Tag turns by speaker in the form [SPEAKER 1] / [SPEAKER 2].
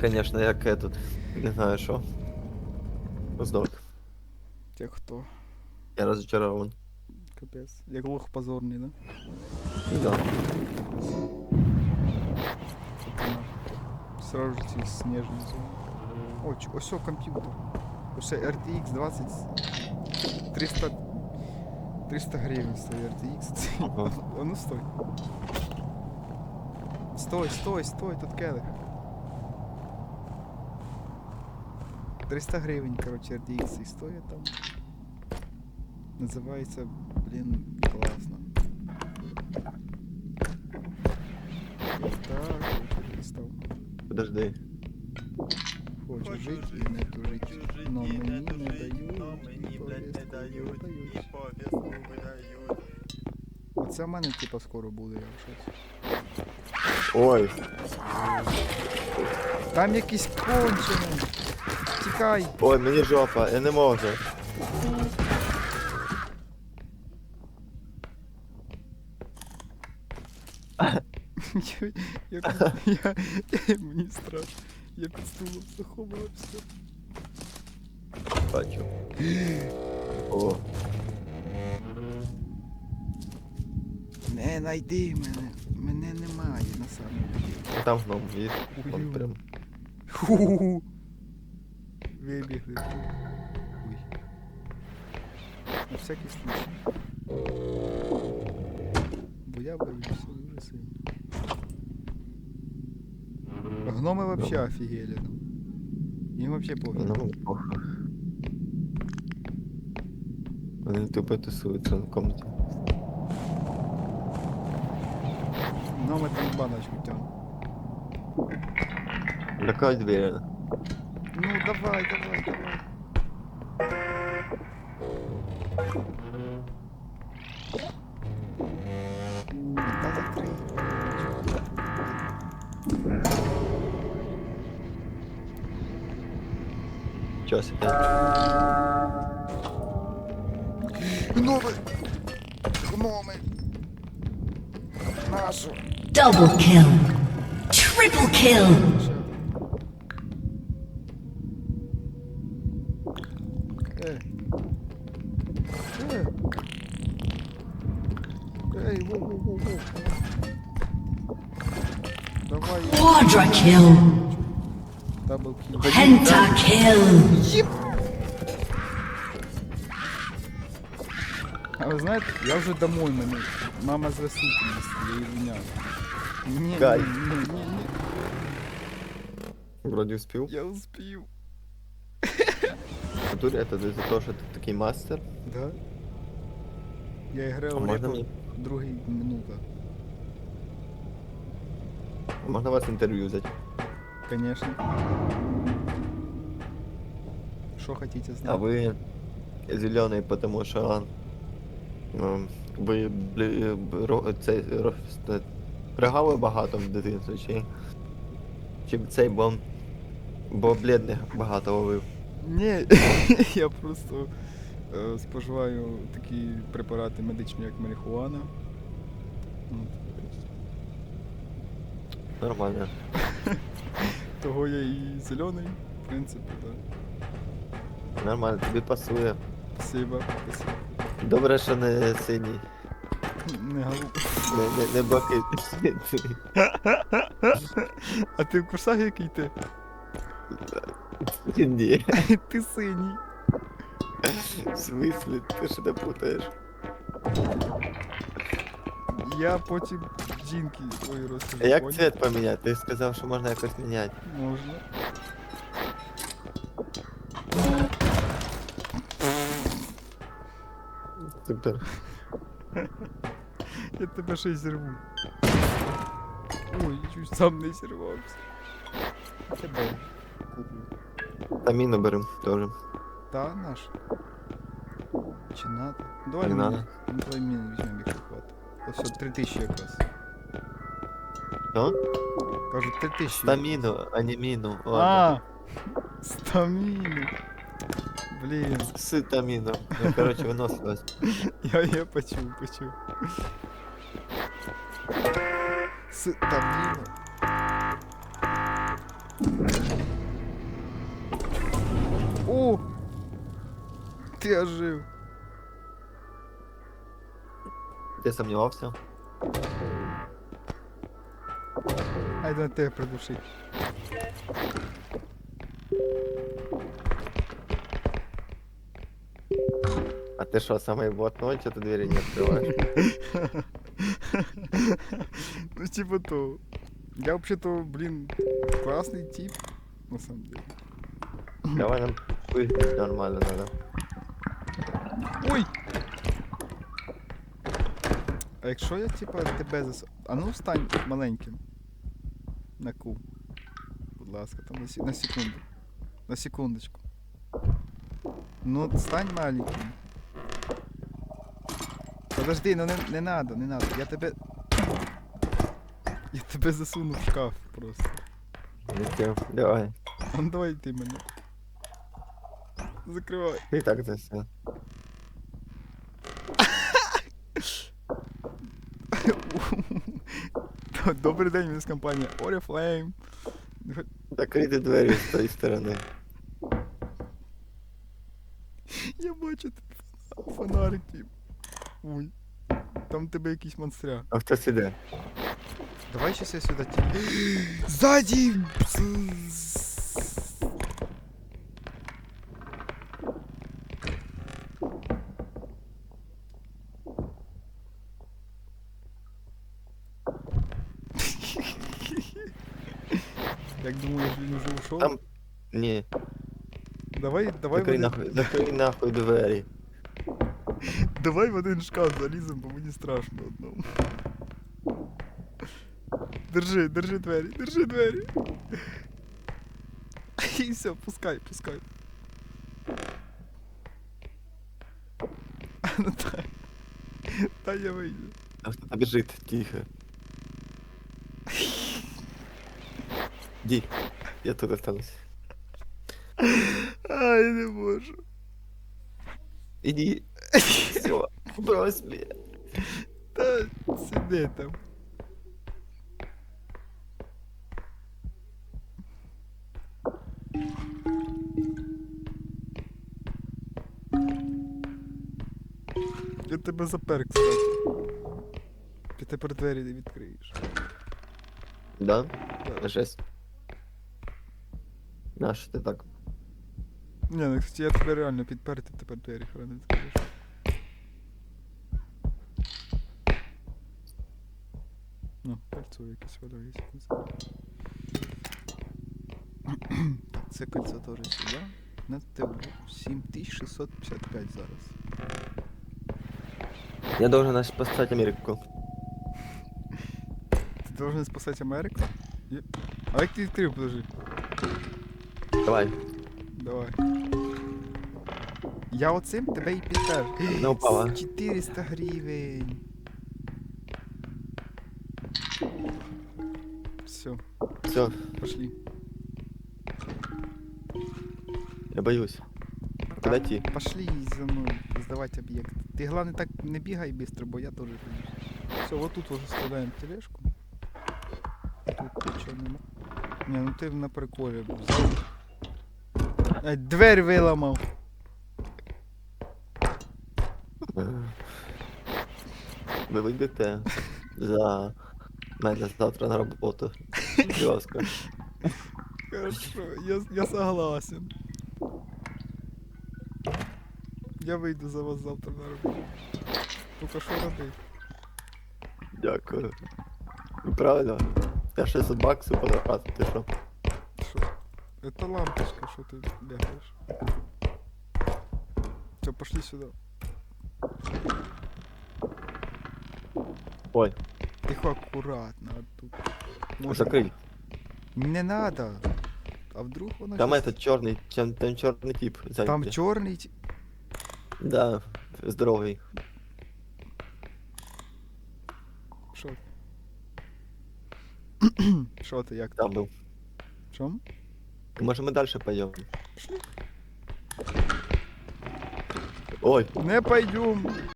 [SPEAKER 1] Це, звісно, як этот, не знаю що. Здох.
[SPEAKER 2] Те хто?
[SPEAKER 1] Я розчарован.
[SPEAKER 2] Капець. Як лох позорний, да?
[SPEAKER 1] Да.
[SPEAKER 2] Сатана. Сразу же ці сніжні зони. О, ч- ось о, комп'ютер. Ось RTX 20... 300... 300 гривень стоїть RTX. Це...
[SPEAKER 1] Ага.
[SPEAKER 2] А ну стой. Стой, стой, стой, тут келих. 300 гривень, короче, RTX і стоїть там. Називається, блін, класно. Так, короче, став.
[SPEAKER 1] Подожди.
[SPEAKER 2] Хочу жити і не тужить. Но мені не дають, і повістку видають. Оце в мене типа скоро буде, я в шоці.
[SPEAKER 1] Ой,
[SPEAKER 2] Там якийсь кончений. Тікай.
[SPEAKER 1] ой, мені жопа, я не можу.
[SPEAKER 2] Я, я, я, я, мені страшно. Я під стулом заховався.
[SPEAKER 1] Бачу. О,
[SPEAKER 2] Не найди мене. Мене немає на самом деле.
[SPEAKER 1] там гном є. Он прям.
[SPEAKER 2] Ху-ху-ху. Вибігли. Ой. На всякий случай. Бо я боюся дуже сильно. Гноми вообще офігели. ну. Їм вообще пофіг.
[SPEAKER 1] Ну, похуй. Вони тупо тусуються в комнаті.
[SPEAKER 2] Гноми там баночку тягнуть.
[SPEAKER 1] Лякай двері.
[SPEAKER 2] Ну давай, давай, давай. Та закрий.
[SPEAKER 1] Чого себе?
[SPEAKER 2] Гноми! Гноми! Нашу!
[SPEAKER 3] Double kill. Triple kill. Quadra kill.
[SPEAKER 2] Дабл кіл.
[SPEAKER 3] Pentakill.
[SPEAKER 2] А ви знаєте, я вже домой мене. Мама з висутності, я її виняю. Ні, ні,
[SPEAKER 1] Кай.
[SPEAKER 2] ні, ні, ні.
[SPEAKER 1] Вроді успів.
[SPEAKER 2] Я успів.
[SPEAKER 1] Тут это за те, що ти такий мастер.
[SPEAKER 2] Да? Я
[SPEAKER 1] А
[SPEAKER 2] грав
[SPEAKER 1] можна
[SPEAKER 2] репо
[SPEAKER 1] мені?
[SPEAKER 2] другий минута.
[SPEAKER 1] Можна вас інтерв'ю взяти?
[SPEAKER 2] Конечно. Що хотите знати?
[SPEAKER 1] А ви зелений, тому що ну, ви блі, ро, цей, ро, ст- ригали багато в дитинстві, чи, чи цей бо, бо блідних багато ловив.
[SPEAKER 2] Ні, я просто е, споживаю такі препарати медичні, як марихуана. От.
[SPEAKER 1] Нормально.
[SPEAKER 2] Того я і зелений, в принципі, так.
[SPEAKER 1] Нормально, тобі пасує.
[SPEAKER 2] Спасибо, спасибо.
[SPEAKER 1] Добре, що не синій,
[SPEAKER 2] Не галу.
[SPEAKER 1] не, не, не блакитний.
[SPEAKER 2] А ти в курсах який ти?
[SPEAKER 1] Ні.
[SPEAKER 2] Ти синій.
[SPEAKER 1] В смислі, ти що не путаєш?
[SPEAKER 2] Я потім жінки твої розкажу.
[SPEAKER 1] А як
[SPEAKER 2] поняв?
[SPEAKER 1] цвет поміняти? Ти сказав, що можна якось міняти.
[SPEAKER 2] Можна.
[SPEAKER 1] Супер.
[SPEAKER 2] Я тебе ще й зірву. Ой, чуть сам не зірвався. Тебе. куплю.
[SPEAKER 1] Та міну берем теж.
[SPEAKER 2] Та наш. Чи надо? Давай
[SPEAKER 1] Не
[SPEAKER 2] міну.
[SPEAKER 1] надо.
[SPEAKER 2] Ну давай міну візьмемо, якщо хватить. Ось все, 3000 якраз.
[SPEAKER 1] Що?
[SPEAKER 2] Кажу, 3000.
[SPEAKER 1] Стаміну, а не міну. Ладно.
[SPEAKER 2] А! Стаміну. Блін,
[SPEAKER 1] Ситаміну. Ну, коротше, виносилось.
[SPEAKER 2] я, я почув, почув. Стаміну. О! Ти ожив.
[SPEAKER 1] Ти сумнівався?
[SPEAKER 2] Ай, на тебе придушить.
[SPEAKER 1] А ти що, самий бот ночі ти двері не відкриваєш?
[SPEAKER 2] Ну, типа то. Я вообще-то, блин, классный тип, на самом деле.
[SPEAKER 1] Давай нам виглядь нормально надо.
[SPEAKER 2] Ой! А якщо я, типа, тебе зас... А ну стань маленьким. На ку. Будь ласка, там на, на секунду. На секундочку. Ну, стань маленьким. Подожди, ну не, не надо, не надо. Я тебе. Я тебе засуну в шкаф просто.
[SPEAKER 1] Окей, Давай.
[SPEAKER 2] Ну давай ти мене. Закривай.
[SPEAKER 1] І так це все.
[SPEAKER 2] Добрий день, ми з компанії Oriflame.
[SPEAKER 1] Закрити двері з тої сторони.
[SPEAKER 2] Я бачу тут фонарик. фонарики. Ой. Там тебе якісь монстря.
[SPEAKER 1] А хтось іде?
[SPEAKER 2] Давай щось я сюди ті. Ззаді! він уже ушов?
[SPEAKER 1] Там. Ні,
[SPEAKER 2] Давай, давай, в
[SPEAKER 1] закрий
[SPEAKER 2] один,
[SPEAKER 1] нахуй, закрий нахуй двері.
[SPEAKER 2] давай в один шкаф залізем, бо мені страшно одному. Держи, держи двері, держи двері. І все, пускай, пускай. А, Ну дай. Дай я вийду.
[SPEAKER 1] А хто біжить, тихо. Ді, Я тут останусь.
[SPEAKER 2] А, я не можу.
[SPEAKER 1] Іди. Все, брось мене.
[SPEAKER 2] Та сиди там. Я тебе запер, кстати. Ти тепер двері не відкриєш.
[SPEAKER 1] Да?
[SPEAKER 2] Да.
[SPEAKER 1] Жесть. Нащо ти так?
[SPEAKER 2] Ні, ну кстати, я тебе реально підпер, ти тепер двері храни відкриєш. Ну, кольцо якесь знаю. Так, це кольцо теж сюди. На ТУ 7655 зараз.
[SPEAKER 1] Я должен наш спасати Америку.
[SPEAKER 2] Ти должен спасати Америку? Є- А як ти відкрив, подожди.
[SPEAKER 1] Давай.
[SPEAKER 2] Давай. Я оцим тебе і підпер.
[SPEAKER 1] Не упала.
[SPEAKER 2] 400 гривень. Все,
[SPEAKER 1] Все,
[SPEAKER 2] пошли.
[SPEAKER 1] я боюсь. Куда идти?
[SPEAKER 2] Пошли за мною здавати об'єкт. Ти головне так не бігай быстро, бо я боюсь. Все, вот тут уже складаємо тележку. Тут нічого нема. Не, ну ти на приколі взяв. Ай, Дверь виламав.
[SPEAKER 1] Ви вийдете за мене завтра на роботу. Будь ласка.
[SPEAKER 2] Хорошо, я, я согласен. Я вийду за вас завтра на роботу. Тільки що робити?
[SPEAKER 1] Дякую. Правильно. Я 600 баксів потратив, ти що?
[SPEAKER 2] Що? Это лампочка, що ти бігаєш. Все, пошли сюди.
[SPEAKER 1] Ой,
[SPEAKER 2] Тихо, аккуратно а тут. Може-
[SPEAKER 1] закрий.
[SPEAKER 2] Не надо. А вдруг воно
[SPEAKER 1] Там этот чорний, чем там чорний тип.
[SPEAKER 2] Там
[SPEAKER 1] зайнятий.
[SPEAKER 2] чорний.
[SPEAKER 1] Да, здоровий.
[SPEAKER 2] Що? Що ти, як ти?
[SPEAKER 1] Там був.
[SPEAKER 2] Чом?
[SPEAKER 1] Може ми далі
[SPEAKER 2] пойдем?
[SPEAKER 1] Ой,
[SPEAKER 2] Не пойдем.